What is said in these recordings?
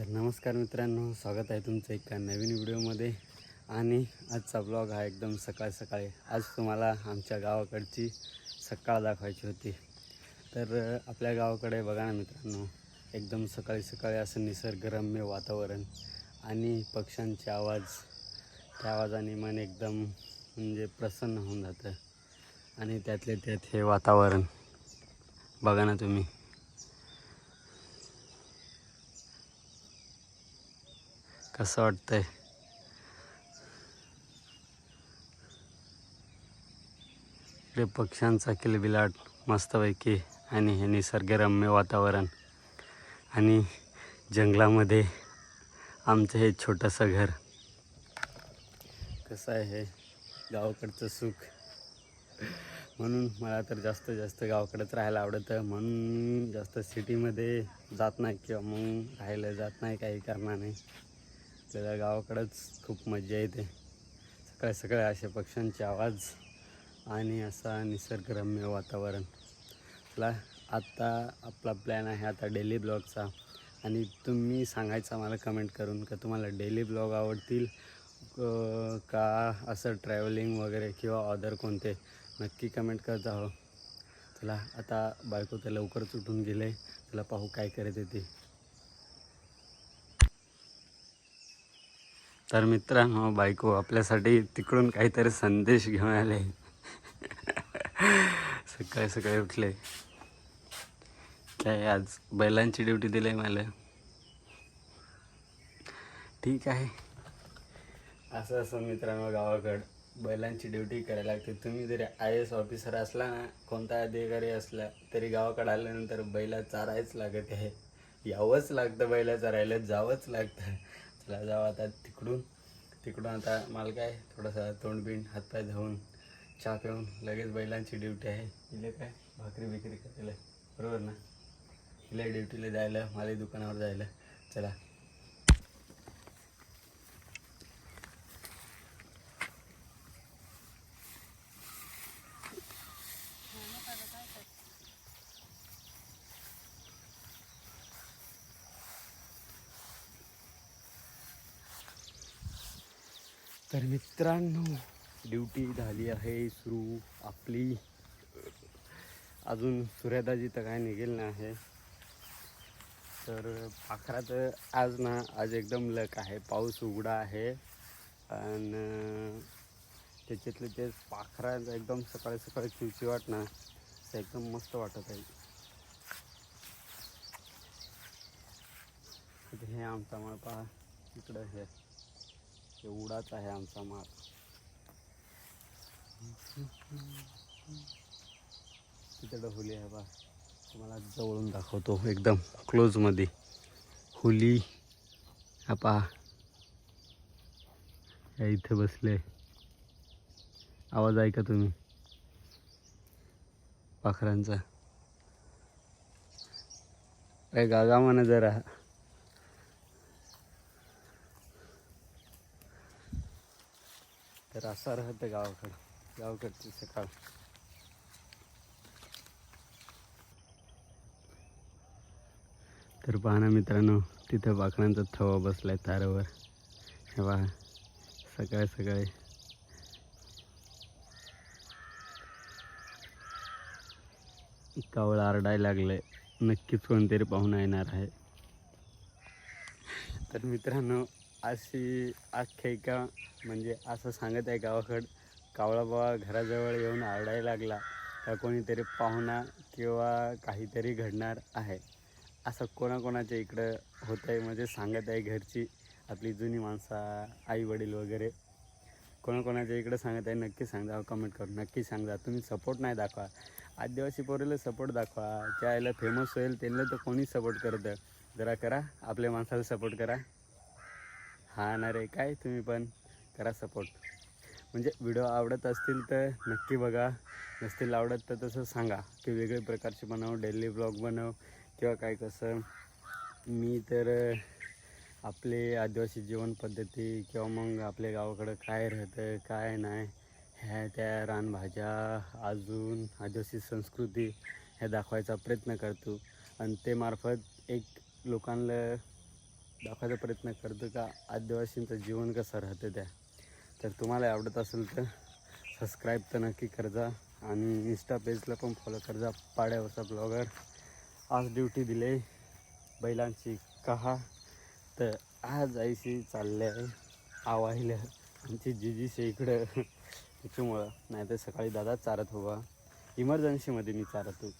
तर नमस्कार मित्रांनो स्वागत आहे तुमचं एका नवीन व्हिडिओमध्ये. आणि आजचा ब्लॉग हा एकदम सकाळ सकाळी. आज तुम्हाला आमच्या गावाकडची सकाळ दाखवायची होती. तर आपल्या गावाकडे बघा ना मित्रांनो एकदम सकाळी सकाळी असं निसर्गरम्य वातावरण आणि पक्ष्यांचे आवाज त्या आवाजाने मन एकदम म्हणजे प्रसन्न होऊन जातं. आणि त्यातले त्यात हे वातावरण बघा ना तुम्ही. कसं वाटतंय. इकडे पक्ष्यांचा किलबिलाट मस्तपैकी आणि हे निसर्गरम्य वातावरण. आणि जंगलामध्ये आमचं हे छोटंसं घर. कसं आहे हे? गावाकडचं सुख. म्हणून मला तर जास्त जास्त गावाकडेच राहायला आवडतं. म्हणून जास्त सिटीमध्ये जात नाही किंवा मग राहायला जात नाही काही करणार नाही. आपल्याला गावाकडंच खूप मजा येते. सकाळी सकाळी असे पक्ष्यांचे आवाज आणि असा निसर्गरम्य वातावरण. चला आत्ता आपला प्लॅन आहे आता डेली ब्लॉगचा आणि तुम्ही सांगायचा मला कमेंट करून का तुम्हाला डेली ब्लॉग आवडतील का असं ट्रॅव्हलिंग वगैरे किंवा ऑदर कोणते? नक्की कमेंट करत आहो चला आता बायको तर लवकरच उठून गेले. चला पाहू काय करत येते. तर मित्रांनो बायको आपल्यासाठी तिकडून काहीतरी संदेश घेऊन आले. सकाळी सकाळी उठले. काय आज बैलांची ड्युटी दिली आहे मला. ठीक आहे. असं असं मित्रांनो गावाकडं बैलांची ड्युटी करायला लागते. तुम्ही जरी आय एस ऑफिसर असला ना कोणता अधिकारी असला तरी गावाकडे आल्यानंतर बैला चारायच लागत आहे. यावंच लागतं बैला चरायला जावंच लागतं. चला जावं आता तिकडून. तिकडून आता मला काय थोडासा तोंडबिंड हातपाय धावून चहा पिऊन लगेच बैलांची ड्युटी आहे. इले काय? भाकरी बिकरी करायला. बरोबर ना? हिला ड्युटीला जायला मला दुकानावर जायला. चला. तर मित्रांनो ड्युटी झाली आहे सुरू आपली. अजून सूर्यदाजी तर काय निघेल ना आहे. तर पाखरात आज ना आज एकदम लक आहे. पाऊस उघडा आहे. आणि त्याच्यातले ते पाखरा एकदम सकाळी सकाळी चिवचिवाट ना ते एकदम मस्त वाटत आहे. हे आमचा मळपा पहा इकडं हे. एवढाच आहे आमचा माल. तिथे हुली आहे बा तुम्हाला जवळून दाखवतो एकदम क्लोजमध्ये हुली हा पहा. या इथे बसले. आवाज ऐका तुम्ही. पाखरांचा. अरे गागा म्हणा जरा. तर राहतं गावाकडं. गावाकडची सकाळ. तर पहा ना मित्रांनो तिथं बाकड्यांचा थवा बसलाय तारावर. हे पहा सकाळी सकाळी. कावळ आरडायला लागलंय. नक्कीच कोणतरी पाहुणा येणार आहे. तर मित्रांनो अशी आख्यायिका म्हणजे असं सांगत आहे गावाकड कावळाबाबा घराजवळ येऊन आरडायला लागला का कोणीतरी पाहुणा किंवा काहीतरी घडणार आहे. असं कोणाकोणाच्या इकडं होत आहे म्हणजे सांगत आहे घरची आपली जुनी माणसं आई वडील वगैरे. कोणाकोणाच्या इकडं सांगत आहे नक्की सांगा कमेंट करून नक्की सांगा. तुम्ही सपोर्ट नाही दाखवा. आदिवासी पोरीला सपोर्ट दाखवा. ज्या आईला फेमस होईल त्यांना तर कोणी सपोर्ट करतं. जरा करा आपल्या माणसाला सपोर्ट करा. हा ना रे काय तुम्ही पण करा सपोर्ट म्हणजे व्हिडिओ आवडत असतील तर नक्की बघा. नसतील आवडत तर तसं सांगा. की वेगळे प्रकारचे बनव डेली ब्लॉग बनव किंवा काय कसं. मी तर आपले आदिवासी जीवन पद्धती किंवा मग आपल्या गावाकडं काय राहतं काय नाही ह्या त्या रानभाज्या अजून आदिवासी संस्कृती हे दाखवायचा प्रयत्न करतो. आणि ते मार्फत एक लोकांना दाखवायचा प्रयत्न करतो का? आदिवासींचं जीवन कसं राहतं त्या? तर तुम्हाला आवडत असेल तर सबस्क्राईब तर नक्की करजा आणि इन्स्टा पेजला पण फॉलो करजा. पाड्यावरचा ब्लॉगर आज ड्युटी दिले बैलांची कहा. तर आज आईशी चालले आहे आवाहिलं. आमची जिजीशी इकडं. त्याच्यामुळं नाही तर सकाळी दादा चारत हवा. इमर्जन्सीमध्ये मी चारतो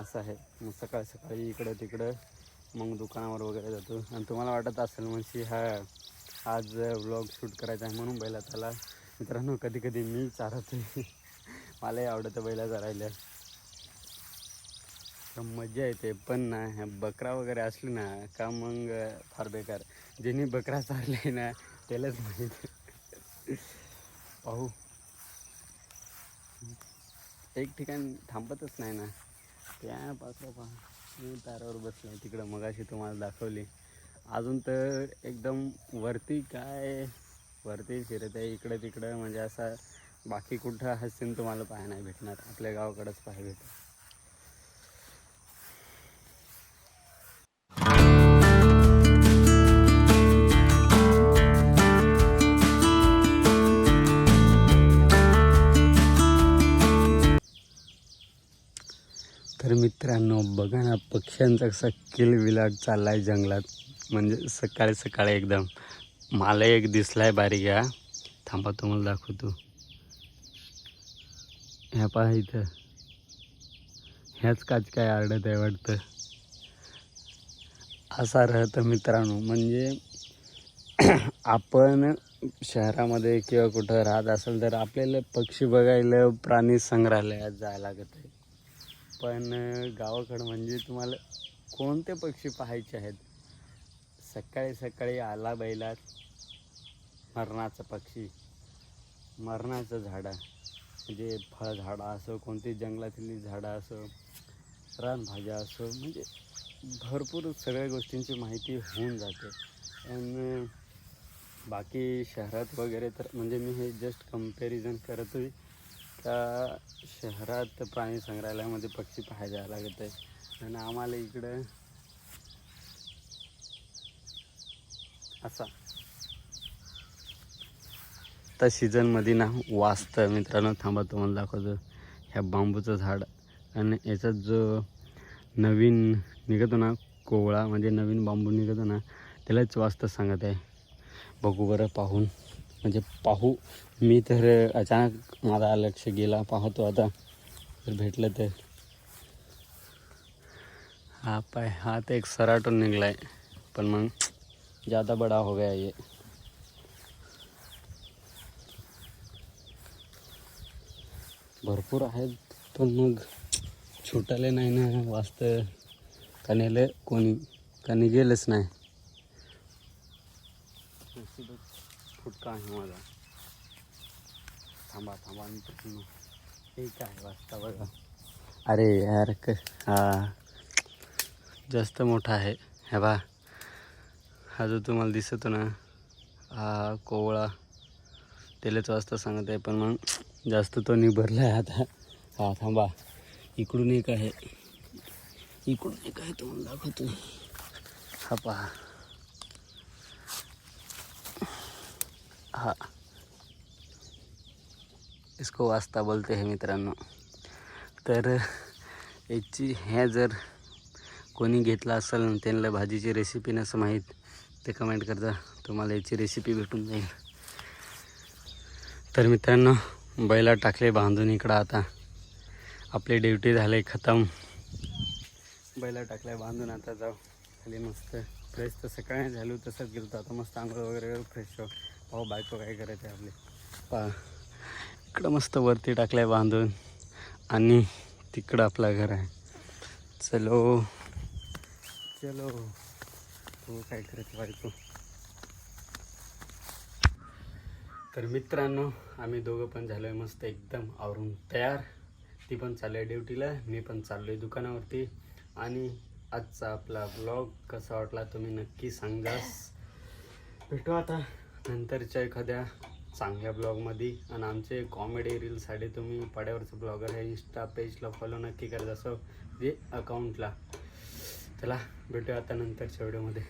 असं आहे. मग सकाळी सकाळी इकडं तिकडं मग दुकानावर वगैरे जातो. आणि तुम्हाला वाटत असेल म्हणजे हा आज व्लॉग शूट करायचा आहे म्हणून बैला त्याला मित्रांनो कधी कधी मी चारतो मलाही आवडतं बैला चारायला. तर मजा येते पण ना ह्या बकरा वगैरे असली ना का मग फार बेकार. ज्यांनी बकरा चारले ना त्यालाच माहीत. पाहू. एक ठिकाण थांबतच नाही ना. त्या पात्र पहा. मी तारावर बसलो तिकडं मगाशी तुम्हाला दाखवली. अजून तर एकदम वरती काय? वरती फिरत आहे. इकडं तिकडं म्हणजे असा बाकी कुठं हसीन तुम्हाला पाहायला नाही भेटणार. आपल्या गावाकडंच पाहायला भेटणार पक्ष्यांचा कसा किलबिलाट आहे जंगलात. म्हणजे सकाळी सकाळी एकदम. मला एक दिसलाय बारीक हा. थांबा तुम्हाला दाखवतो. ह्या पहा इथं. ह्याच काच काय आरडत आहे वाटतं. असा राहतं मित्रांनो. म्हणजे आपण शहरामध्ये किंवा कुठं राहत असेल तर आपल्याला पक्षी बघायला प्राणी संग्रहालयात जायला लागत आहे. पण गावाकडं म्हणजे तुम्हाला कोणते पक्षी पाहायचे आहेत? सकाळी सकाळी आला बैलात मरणाचं पक्षी मरणाचं झाडं म्हणजे फळझाडं असो कोणती जंगलातली झाडं असो रानभाज्या असो म्हणजे भरपूर सगळ्या गोष्टींची माहिती होऊन जाते. आणि बाकी शहरात वगैरे तर म्हणजे मी हे जस्ट कंपॅरिझन करतोय. का शहरात प्राणी संग्रहालयामध्ये पक्षी पाहायला लागत आहे. आणि आम्हाला इकडं असा. त्या सीझनमध्ये ना वाचतं मित्रांनो थांबा तुम्हाला दाखवतो. ह्या बांबूचं झाड आणि याचा जो नवीन निघतो ना कोवळा म्हणजे नवीन बांबू निघतो ना त्यालाच वाचतं सांगत आहे. बघू बरं पाहून. म्हणजे पाहू. मी तर अचानक माझा लक्ष गेला पाहतो आता. जर भेटलं तर. हा पाय हा तर एक सराटून निघला आहे पण मग ज़्यादा बड़ा हो गया ये. भरपूर आहेत पण मग छोटाले नाही ना वाचत कनेले कोणी कनी गेलंच नाही. फुटका आहे माझा. थांबा थांबा मी प्रश्न हे आहे वाजता बघा. अरे यार क हा. जास्त मोठा आहे. हे बा हा जो तुम्हाला दिसतो ना हा कोवळा. त्यालाच वाजता सांगत आहे पण मग जास्त तो निभरला आहे आता. हा थांबा. इकडून एक आहे. इकडून एक आहे तुम्हाला दाखवतो. हा पहा. हा इसको वास्ता बोलते हैं मित्रांनो. तर याची ह्या जर कोणी घेतला असेल ना त्यांना भाजीची रेसिपी नसं माहीत ते कमेंट करता तुम्हाला याची रेसिपी भेटून जाईल. तर मित्रांनो बैला टाकले बांधून इकडं आता. आपली ड्युटी झाले खतम. बैला टाकल्या बांधून आता जाऊ. खाली मस्त फ्रेश तर सकाळी झालो तसंच गेलो आता. मस्त आंघोळ वगैरे फ्रेश हो पाहू बायको काय करत आहे आपली? पा इकडं मस्त वरती टाकलंय बांधून. आणि तिकडं आपलं घर आहे. चलो. चलो. तू काय करत बायको? तर मित्रांनो आम्ही दोघं पण झालो आहे मस्त एकदम आवरून तयार. ती पण चालली आहे ड्युटीला मी पण चाललो आहे दुकानावरती. आणि आजचा आपला ब्लॉग कसा वाटला तुम्ही नक्की सांगास. भेटू आता. नंतरच्या एखाद्या चांगल्या ब्लॉगमध्ये आणि आमचे कॉमेडी रीलसाठी तुम्ही पाड्यावरचं ब्लॉगर आहे इंस्टा पेजला फॉलो नक्की करत असो जे अकाउंटला चला भेटूया आता नंतरच्या व्हिडिओमध्ये